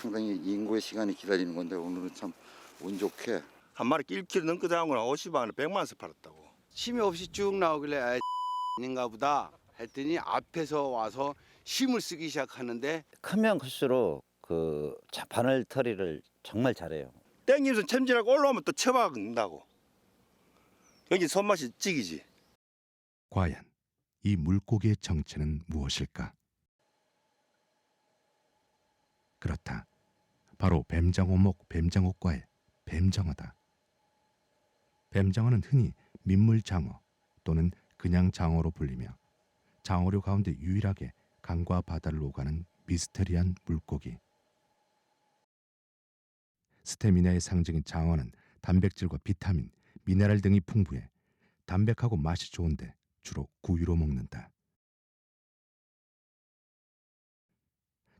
상당히 인고의 시간이 기다리는 건데 오늘은 참 운 좋게 한 마리 1kg 넘게 잡거나 50만 원, 100만 원씩 팔았다고. 힘이 없이 쭉 나오길래 아, 인가 보다 했더니 앞에서 와서 힘을 쓰기 시작하는데 크면 클수록 그 자- 바늘 터리를 정말 잘해요. 땡기면서 챔질하고 올라오면 또 쳐박는다고. 여기 손맛이 찌기지. 과연 이 물고기의 정체는 무엇일까? 그렇다. 바로 뱀장어목 뱀장어과의 뱀장어다. 뱀장어는 흔히 민물장어 또는 그냥 장어로 불리며 장어류 가운데 유일하게 강과 바다를 오가는 미스테리한 물고기. 스테미나의 상징인 장어는 단백질과 비타민, 미네랄 등이 풍부해 담백하고 맛이 좋은데 주로 구이로 먹는다.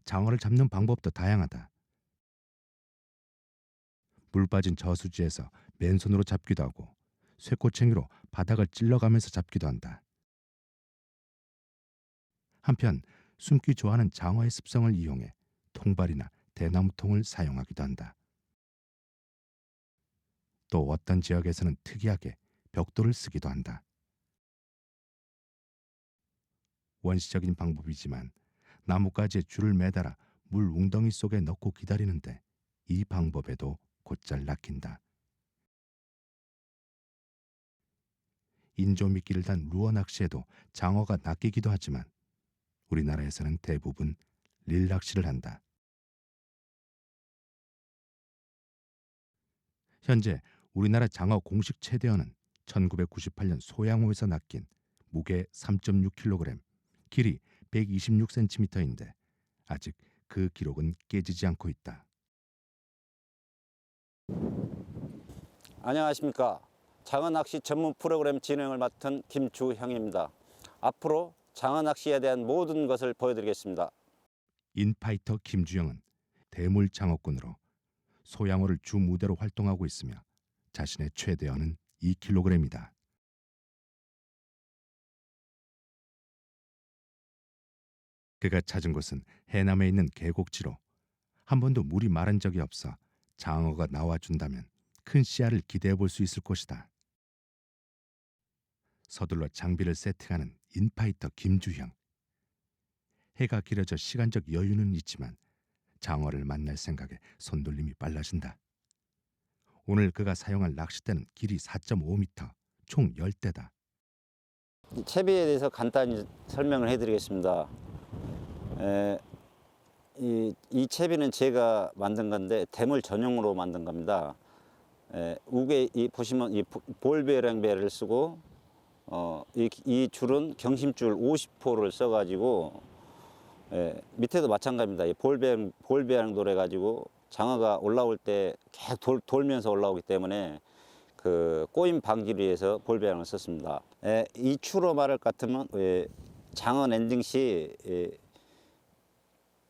장어를 잡는 방법도 다양하다. 물 빠진 저수지에서 맨손으로 잡기도 하고 쇠꼬챙이로 바닥을 찔러가면서 잡기도 한다. 한편 숨기 좋아하는 장어의 습성을 이용해 통발이나 대나무통을 사용하기도 한다. 또 어떤 지역에서는 특이하게 벽돌을 쓰기도 한다. 원시적인 방법이지만 나뭇가지에 줄을 매달아 물 웅덩이 속에 넣고 기다리는데 이 방법에도 곧잘 낚인다. 인조미끼를 단 루어 낚시에도 장어가 낚이기도 하지만 우리나라에서는 대부분 릴 낚시를 한다. 현재 우리나라 장어 공식 최대어는 1998년 소양호에서 낚인 무게 3.6kg, 길이 126cm인데 아직 그 기록은 깨지지 않고 있다. 안녕하십니까. 장어 낚시 전문 프로그램 진행을 맡은 김주형입니다. 앞으로 장어 낚시에 대한 모든 것을 보여드리겠습니다. 인파이터 김주영은 대물 장어꾼으로 소양어를 주 무대로 활동하고 있으며 자신의 최대어는 2kg이다. 그가 찾은 곳은 해남에 있는 계곡지로 한 번도 물이 마른 적이 없어 장어가 나와준다면 큰 씨알을 기대해 볼 수 있을 곳이다. 서둘러 장비를 세팅하는 인파이터 김주형. 해가 길어져 시간적 여유는 있지만 장어를 만날 생각에 손놀림이 빨라진다. 오늘 그가 사용할 낚싯대는 길이 4.5m, 총 10대다. 이 채비에 대해서 간단히 설명을 해드리겠습니다. 에, 이, 이 채비는 제가 만든 건데 대물 전용으로 만든 겁니다. 에, 우게 이 보시면 이 보- 볼베랑 배를 쓰고 어, 이, 이 줄은 경심줄 50호를 써가지고 에, 밑에도 마찬가지입니다. 이 볼베 볼베랑 돌 해 가지고 장어가 올라올 때 계속 돌, 돌면서 올라오기 때문에 그 꼬임 방지를 위해서 볼베랑을 썼습니다. 에, 이 추로 말할 것 같으면 예, 장어 랜딩 시 예,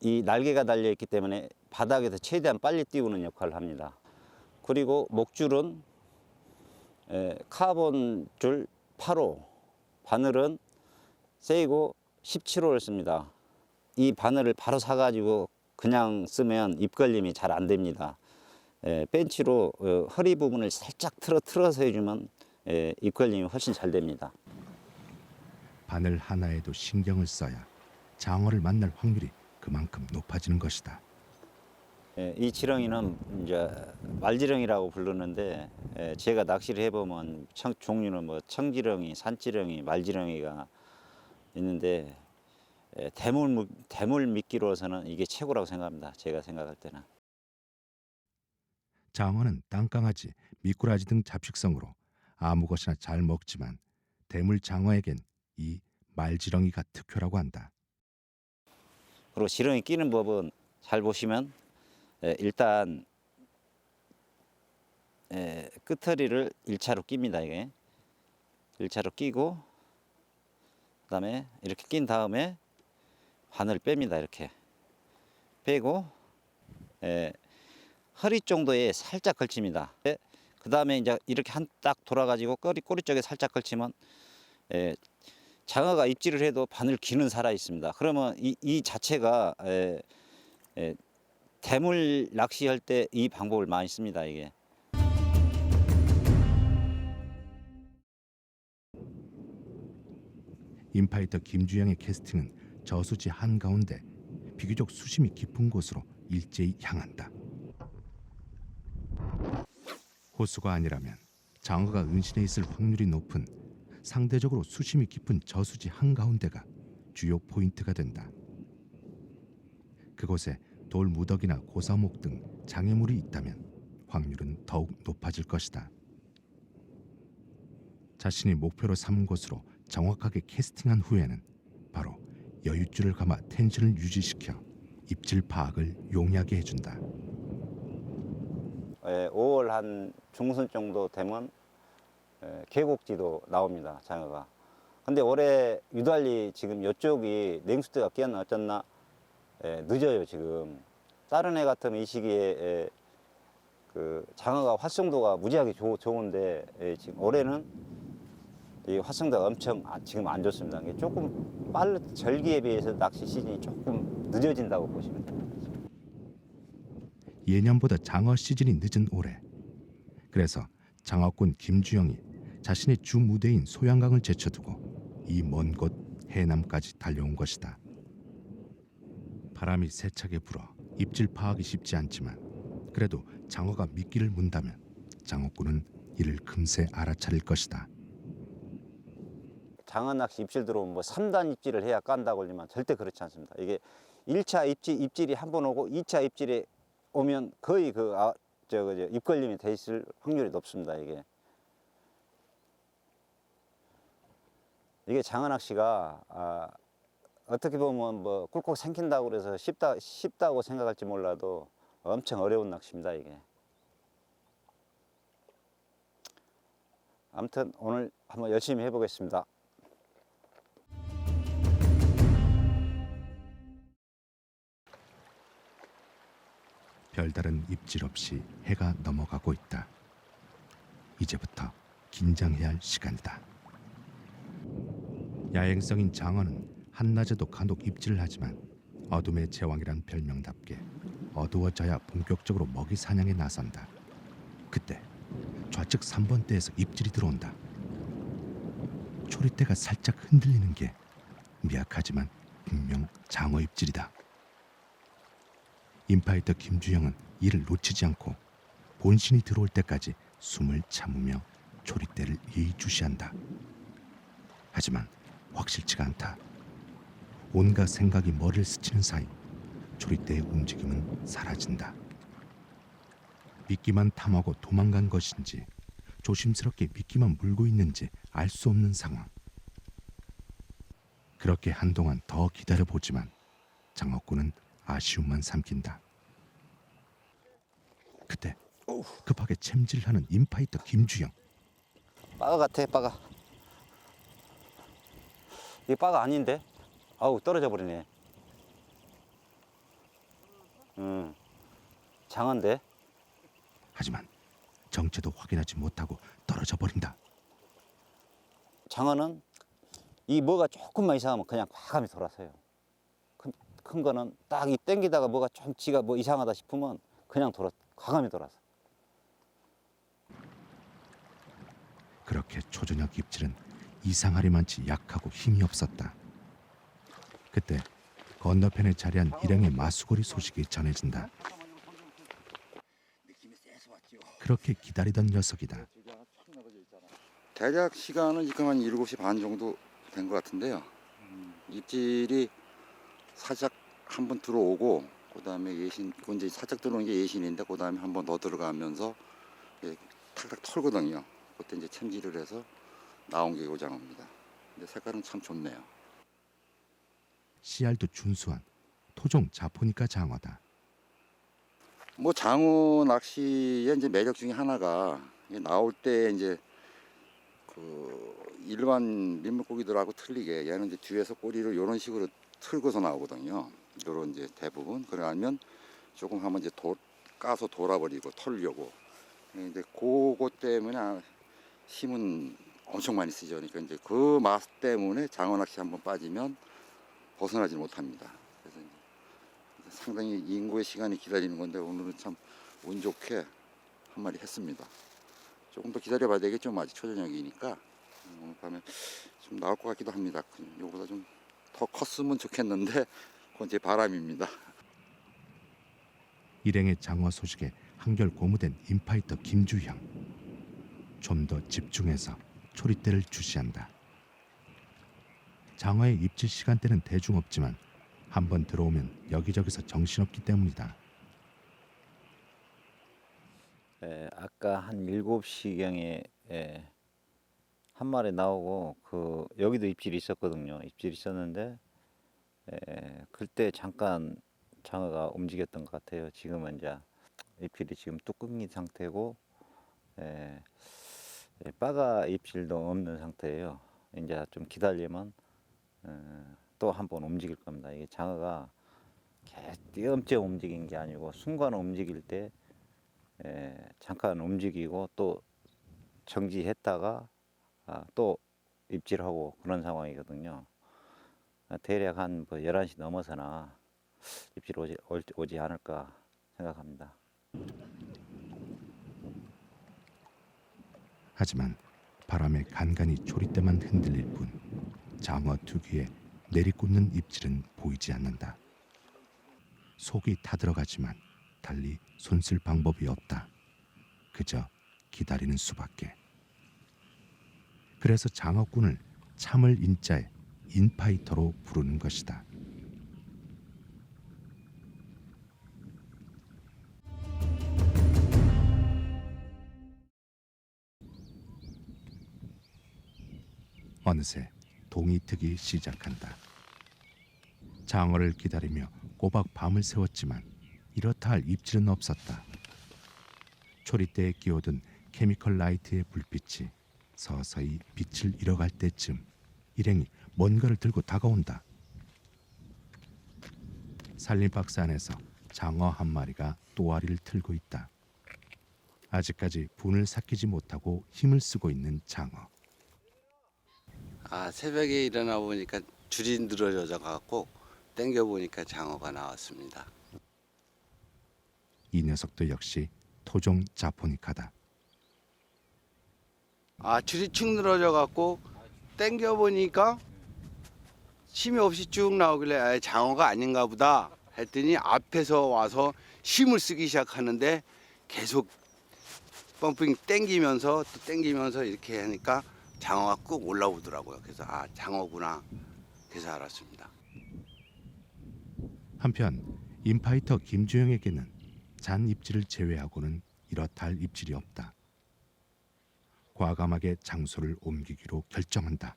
이 날개가 달려 있기 때문에 바닥에서 최대한 빨리 띄우는 역할을 합니다. 그리고 목줄은 에, 카본 줄 8호, 바늘은 세이고 17호를 씁니다. 이 바늘을 바로 사가지고 그냥 쓰면 입걸림이 잘 안 됩니다. 에, 벤치로 어, 허리 부분을 살짝 틀어 틀어서 해주면 에, 입걸림이 훨씬 잘 됩니다. 바늘 하나에도 신경을 써야 장어를 만날 확률이 그만큼 높아지는 것이다. 예, 이 지렁이는 이제 말지렁이라고 부르는데 예, 제가 낚시를 해보면 청, 종류는 뭐 청지렁이, 산지렁이, 말지렁이가 있는데 예, 대물 무- 대물 미끼로서는 이게 최고라고 생각합니다. 제가 생각할 때는. 장어는 땅강아지, 미꾸라지 등 잡식성으로 아무 것이나 잘 먹지만 대물 장어에겐 이 말지렁이가 특효라고 한다. 그리고 지렁이 끼는 법은 잘 보시면 예, 일단 예, 끝허리를 일차로 낍니다. 이게 일차로 끼고 그 다음에 이렇게 낀 다음에 바늘을 뺍니다. 이렇게 빼고 예, 허리 정도에 살짝 걸칩니다. 예, 그다음에 이제 이렇게 한 딱 돌아가지고 꼬리 꼬리 쪽에 살짝 걸치면 예, 장어가 입질을 해도 바늘 기는 살아 있습니다. 그러면 이, 이 자체가 에, 에, 대물 낚시할 때 이 방법을 많이 씁니다. 이게. 인파이터 김주영의 캐스팅은 저수지 한가운데 비교적 수심이 깊은 곳으로 일제히 향한다. 호수가 아니라면 장어가 은신해 있을 확률이 높은 상대적으로 수심이 깊은 저수지 한가운데가 주요 포인트가 된다. 그곳에 돌 무더기나 고사목 등 장애물이 있다면 확률은 더욱 높아질 것이다. 자신이 목표로 삼은 곳으로 정확하게 캐스팅한 후에는 바로 여윳줄을 감아 텐션을 유지시켜 입질 파악을 용이하게 해준다. 예, 5월 한 중순 정도 되면 예, 계곡지도 나옵니다. 장어가. 근데 올해 유달리 지금 이쪽이 냉수대가 끼었나 어쩌나 예, 늦어요 지금. 다른 해 같으면 이 시기에 예, 그 장어가 활성도가 무지하게 좋, 좋은데 예, 지금 올해는 이 활성도가 엄청 아- 지금 안 좋습니다. 조금 빨리 절기에 비해서 낚시 시즌이 조금 늦어진다고 보시면 됩니다. 예년보다 장어 시즌이 늦은 올해. 그래서 장어꾼 김주영이 자신의 주 무대인 소양강을 제쳐두고 이 먼 곳 해남까지 달려온 것이다. 바람이 세차게 불어 입질 파악이 쉽지 않지만 그래도 장어가 미끼를 문다면 장어꾼은 이를 금세 알아차릴 것이다. 장어 낚시 입질 들어오면 뭐 3단 입질을 해야 깐다고 하지만 절대 그렇지 않습니다. 이게 1차 입질, 입질이 한 번 오고 2차 입질이 오면 거의 그, 아, 저, 그, 저, 입걸림이 돼 있을 확률이 높습니다, 이게. 이게 낚시가, 아, 어떻게 보면 뭐 꿀꺽 생긴다고 그래서 쉽다, 쉽다고 생각할지 몰라도 엄청 어려운 낚시입니다, 이게. 아무튼 오늘 한번 열심히 해보겠습니다. 별다른 입질 없이 해가 넘어가고 있다. 이제부터 긴장해야 할 시간이다. 야행성인 장어는 한낮에도 간혹 입질을 하지만 어둠의 제왕이란 별명답게 어두워져야 본격적으로 먹이 사냥에 나선다. 그때 좌측 3번대에서 입질이 들어온다. 초리대가 살짝 흔들리는 게 미약하지만 분명 장어 입질이다. 인파이터 김주영은 이를 놓치지 않고 본신이 들어올 때까지 숨을 참으며 조리대를 예의주시한다. 하지만 확실치가 않다. 온갖 생각이 머리를 스치는 사이 조리대의 움직임은 사라진다. 미끼만 탐하고 도망간 것인지 조심스럽게 미끼만 물고 있는지 알 수 없는 상황. 그렇게 한동안 더 기다려 보지만 장어꾼은 아쉬움만 삼킨다. 그때 급하게 챔질하는 인파이터 김주영. 빠가 같아 빠가 이게 빠가 아닌데? 아우 떨어져 버리네. 음 장어인데? 하지만 정체도 확인하지 못하고 떨어져 버린다. 장어는 이 뭐가 조금만 이상하면 그냥 과감히 돌아서요. 큰, 큰 거는 딱 이 땡기다가 뭐가 좀 지가 뭐 이상하다 싶으면 그냥 돌아 과감히 돌아서. 그렇게 초저녁 입질은 이상하리만치 약하고 힘이 없었다. 그때 건너편에 자리한 일행의 마수거리 소식이 전해진다. 그렇게 기다리던 녀석이다. 대략 시간은 지금 한 7시 반 정도 된 것 같은데요. 음, 입질이 살짝 한 번 들어오고 그다음에 예신 그 이제 살짝 들어오는 게 예신인데 그다음에 한 번 더 들어가면서 탁탁 털거든요. 그때 이제 챔질을 해서 나온 게 요장어입니다. 근데 색깔은 참 좋네요. 씨알도 준수한 토종 자포니까 장어다. 뭐 장어 낚시의 이제 매력 중에 하나가 나올 때 이제 그 일반 민물고기들하고 틀리게 얘는 이제 뒤에서 꼬리를 이런 식으로 틀고서 나오거든요. 이런 이제 대부분 그러면 조금 하면 이제 도, 까서 돌아버리고 털려고 이제 그거 때문에 아, 힘은 엄청 많이 쓰죠. 그러니까 이제 그 맛 때문에 장어 낚시 한번 빠지면 벗어나지 못합니다. 그래서 이제 상당히 인고의 시간이 기다리는 건데 오늘은 참 운 좋게 한 마리 했습니다. 조금 더 기다려봐야 되겠죠. 뭐 아직 초저녁이니까 음, 오늘 밤에 좀 나올 것 같기도 합니다. 요거보다 좀 더 컸으면 좋겠는데 그건 제 바람입니다. 일행의 장어 소식에 한결 고무된 인파이터 김주형. 좀더 집중해서 초리대를 주시한다. 장어의 입질 시간대는 대중 없지만 한 번 들어오면 여기저기서 정신없기 때문이다. 예, 아까 한 7시경에 예, 한 마리 나오고 그 여기도 입질이 있었거든요. 입질이 있었는데 예, 그때 잠깐 장어가 움직였던 것 같아요. 지금은 이제 입질이 지금 뚜껑이 상태고 예, 예, 빠가 입질도 없는 상태예요. 이제 좀 기다리면 또 한 번 움직일 겁니다. 이게 장어가 개- 띄엄띄엄 움직인 게 아니고 순간 움직일 때 예, 잠깐 움직이고 또 정지했다가 아, 또 입질하고 그런 상황이거든요. 아, 대략 한뭐 11시 넘어서나 입질 오지, 올- 오지 않을까 생각합니다. 하지만 바람에 간간히 초리대만 흔들릴 뿐 장어 특유의 내리꽂는 입질은 보이지 않는다. 속이 타들어가지만 달리 손쓸 방법이 없다. 그저 기다리는 수밖에. 그래서 장어꾼을 참을 인자에 인파이터로 부르는 것이다. 어느새 동이 트기 시작한다. 장어를 기다리며 꼬박 밤을 새웠지만 이렇다 할 입질은 없었다. 초리대에 끼워둔 케미컬 라이트의 불빛이 서서히 빛을 잃어갈 때쯤 일행이 뭔가를 들고 다가온다. 살림박스 안에서 장어 한 마리가 또아리를 틀고 있다. 아직까지 분을 삭히지 못하고 힘을 쓰고 있는 장어. 아 새벽에 일어나 보니까 줄이 늘어져 갖고 땡겨 보니까 장어가 나왔습니다. 이 녀석도 역시 토종 자포니카다. 아 줄이 축 늘어져 갖고 땡겨 보니까 힘이 없이 쭉 나오길래 아, 장어가 아닌가 보다 했더니 앞에서 와서 힘을 쓰기 시작하는데 계속 펌핑 땡기면서 또 땡기면서 이렇게 하니까 장어가 꾹 올라오더라고요. 그래서 아 장어구나 그래서 알았습니다. 한편 인파이터 김주영에게는 잔 입질을 제외하고는 이렇다 할 입질이 없다. 과감하게 장소를 옮기기로 결정한다.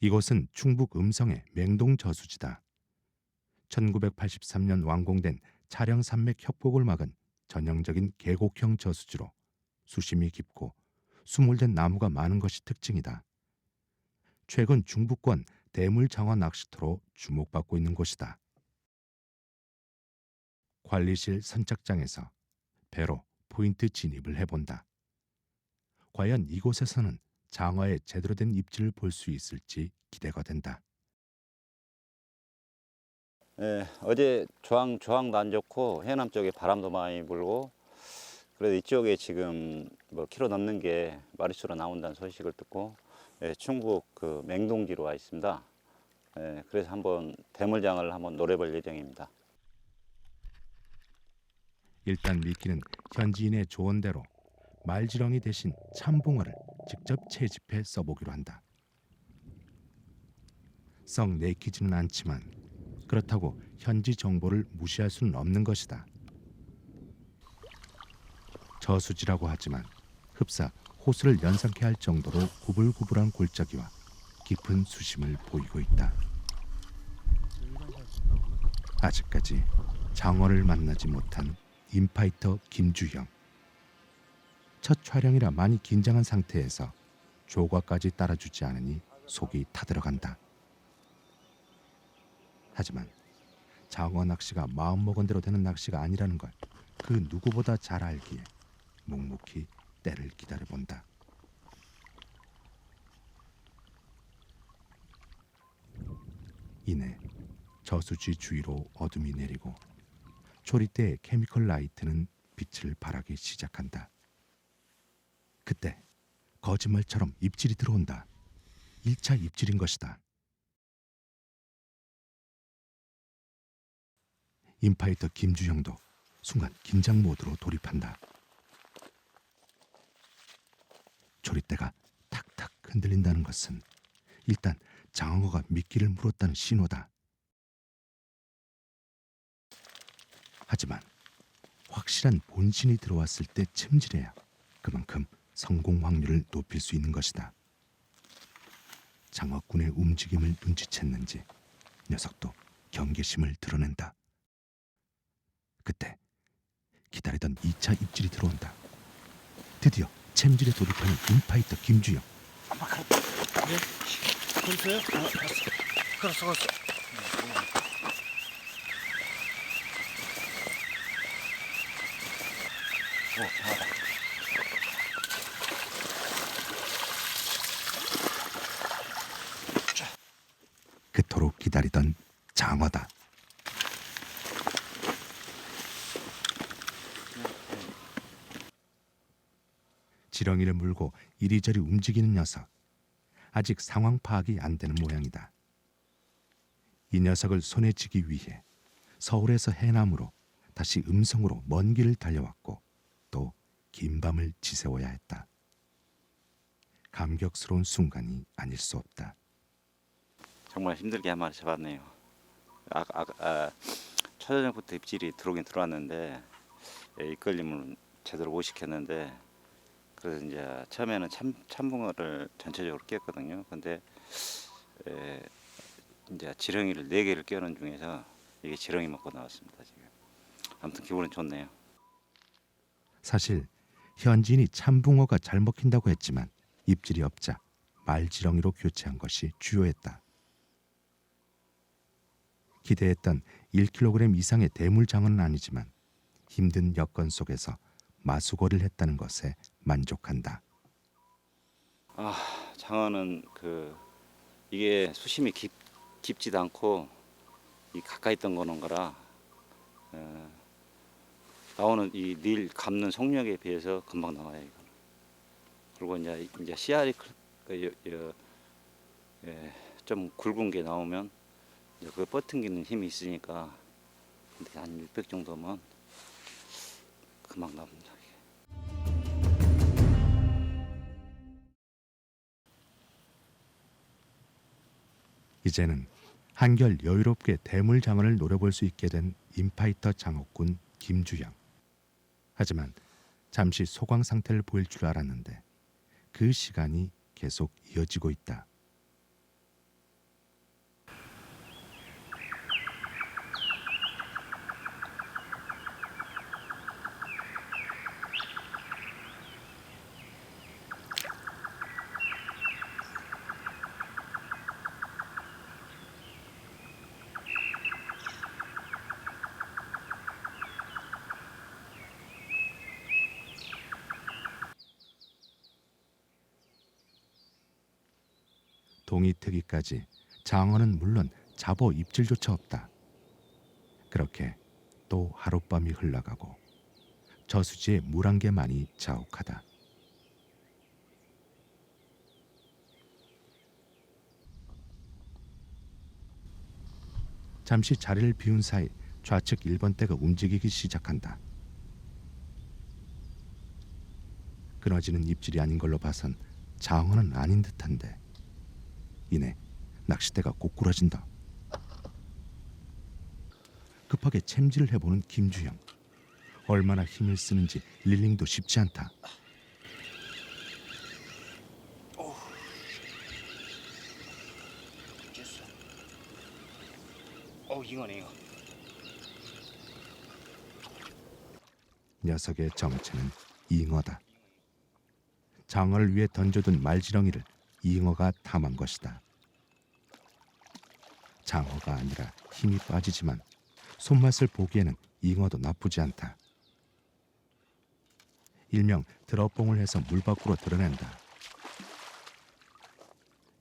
이곳은 충북 음성의 맹동 저수지다. 1983년 완공된 차량 산맥 협곡을 막은 전형적인 계곡형 저수지로 수심이 깊고 수몰된 나무가 많은 것이 특징이다. 최근 중부권 대물 장어 낚시터로 주목받고 있는 곳이다. 관리실 선착장에서 배로 포인트 진입을 해본다. 과연 이곳에서는 장어의 제대로 된 입질을 볼 수 있을지 기대가 된다. 예, 어제 조항 조항도 안 좋고 해남 쪽에 바람도 많이 불고 그래도 이쪽에 지금 뭐 키로 넘는 게 마리수로 나온다는 소식을 듣고 예, 충북 그 맹동지로 와 있습니다. 예, 그래서 한번 대물장을 한번 노려볼 예정입니다. 일단 미끼는 현지인의 조언대로 말지렁이 대신 참붕어를 직접 채집해 써보기로 한다. 썩 내키지는 않지만 그렇다고 현지 정보를 무시할 수는 없는 것이다. 저수지라고 하지만 흡사 호수를 연상케 할 정도로 구불구불한 골짜기와 깊은 수심을 보이고 있다. 아직까지 장어를 만나지 못한 인파이터 김주형. 첫 촬영이라 많이 긴장한 상태에서 조과까지 따라주지 않으니 속이 타들어간다. 하지만 장어 낚시가 마음먹은 대로 되는 낚시가 아니라는 걸 그 누구보다 잘 알기에 묵묵히 때를 기다려본다. 이내 저수지 주위로 어둠이 내리고 초리대의 케미컬 라이트는 빛을 발하기 시작한다. 그때 거짓말처럼 입질이 들어온다. 1차 입질인 것이다. 인파이터 김주형도 순간 긴장 모드로 돌입한다. 조리대가 탁탁 흔들린다는 것은 일단 장어가 미끼를 물었다는 신호다. 하지만 확실한 본신이 들어왔을 때 침질해야 그만큼 성공 확률을 높일 수 있는 것이다. 장어꾼의 움직임을 눈치챘는지 녀석도 경계심을 드러낸다. 그때 기다리던 2차 입질이 들어온다. 드디어 챔질에 돌입하는 인파이터 김주영. 그토록 기다리던 장어다. 지렁이를 물고 이리저리 움직이는 녀석. 아직 상황 파악이 안 되는 모양이다. 이 녀석을 손에 쥐기 위해 서울에서 해남으로 다시 음성으로 먼 길을 달려왔고 또 긴 밤을 지새워야 했다. 감격스러운 순간이 아닐 수 없다. 정말 힘들게 한 마리 잡았네요. 아, 아, 아, 초저녁부터 입질이 들어오긴 들어왔는데 예, 이끌림을 제대로 못 시켰는데 그래서 이제 처음에는 참 참붕어를 전체적으로 꼈거든요. 근데 에, 이제 지렁이를 네 개를 껴는 중에서 이게 지렁이 먹고 나왔습니다. 지금 아무튼 기분은 좋네요. 사실 현지인이 참붕어가 잘 먹힌다고 했지만 입질이 없자 말지렁이로 교체한 것이 주요했다. 기대했던 1kg 이상의 대물장어는 아니지만 힘든 여건 속에서 마수거리를 했다는 것에 만족한다. 아 장어는 그 이게 수심이 깊, 깊지도 않고 이 가까이 있던 거는 거라 어, 나오는 이 닐 감는 속력에 비해서 금방 나와요 이거. 그리고 이제 이제 씨알이 클- 그 예, 좀 굵은 게 나오면 이제 그 버팅기는 힘이 있으니까 한 600 정도면 금방 나옵니다. 이제는 한결 여유롭게 대물장어를 노려볼 수 있게 된 인파이터 장어꾼 김주영. 하지만 잠시 소강 상태를 보일 줄 알았는데 그 시간이 계속 이어지고 있다. 동이트기까지 장어는 물론 잡어 입질조차 없다. 그렇게 또 하룻밤이 흘러가고 저수지에 물 한 개만이 자욱하다. 잠시 자리를 비운 사이 좌측 1번 대가 움직이기 시작한다. 끊어지는 입질이 아닌 걸로 봐선 장어는 아닌 듯한데 이내 낚싯대가 고꾸라진다. 급하게 챔질을 해보는 김주영. 얼마나 힘을 쓰는지 릴링도 쉽지 않다. 어 이거네 이거. 녀석의 정체는 잉어다. 장어를 위해 던져둔 말지렁이를 잉어가 탐한 것이다. 장어가 아니라 힘이 빠지지만 손맛을 보기에는 잉어도 나쁘지 않다. 일명 드러뽕을 해서 물 밖으로 드러낸다.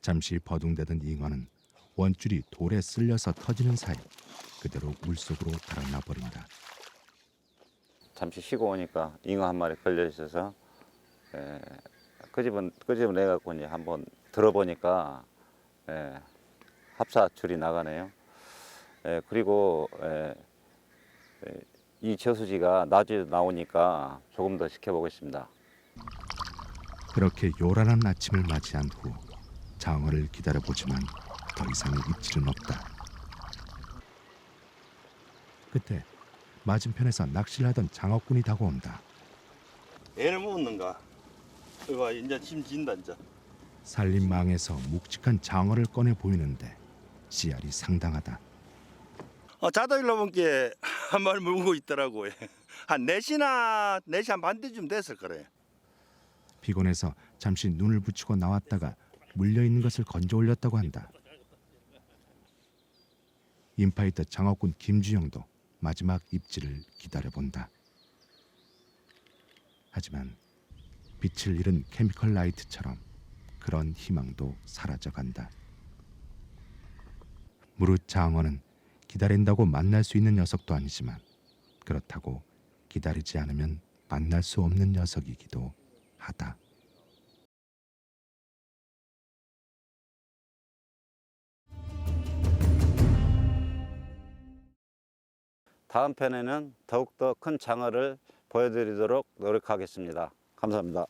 잠시 버둥대던 잉어는 원줄이 돌에 쓸려서 터지는 사이 그대로 물속으로 달아나 버린다. 잠시 쉬고 오니까 잉어 한 마리 걸려 있어서 에, 끄집은 끄집어내 갖고 이제 한번 들어보니까 에, 합사줄이 나가네요. 에, 그리고 에, 에, 이 저수지가 낮에 나오니까 조금 더 지켜보겠습니다. 그렇게 요란한 아침을 맞이한 후 장어를 기다려보지만 더 이상의 입질은 없다. 그때 맞은편에서 낚시를 하던 장어꾼이 다가온다. 애를 먹었는가? 이거 이제 짐 진다 이제. 살림망에서 묵직한 장어를 꺼내 보이는데 씨알이 상당하다. 어, 자다 일러본게 한 마리 물고 있더라고. 한 4시나 4시 한반 때쯤 됐을 거래. 피곤해서 잠시 눈을 붙이고 나왔다가 물려 있는 것을 건져 올렸다고 한다. 인파이터 장어꾼 김주영도 마지막 입질을 기다려 본다. 하지만 빛을 잃은 케미컬 라이트처럼 그런 희망도 사라져 간다. 무릇 장어는 기다린다고 만날 수 있는 녀석도 아니지만 그렇다고 기다리지 않으면 만날 수 없는 녀석이기도 하다. 다음 편에는 더욱더 큰 장어를 보여드리도록 노력하겠습니다. 감사합니다.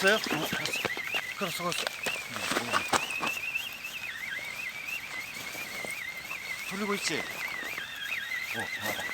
걸었어요? 걸었어, 걸었어. 돌리고 있지? 오, 잘하다.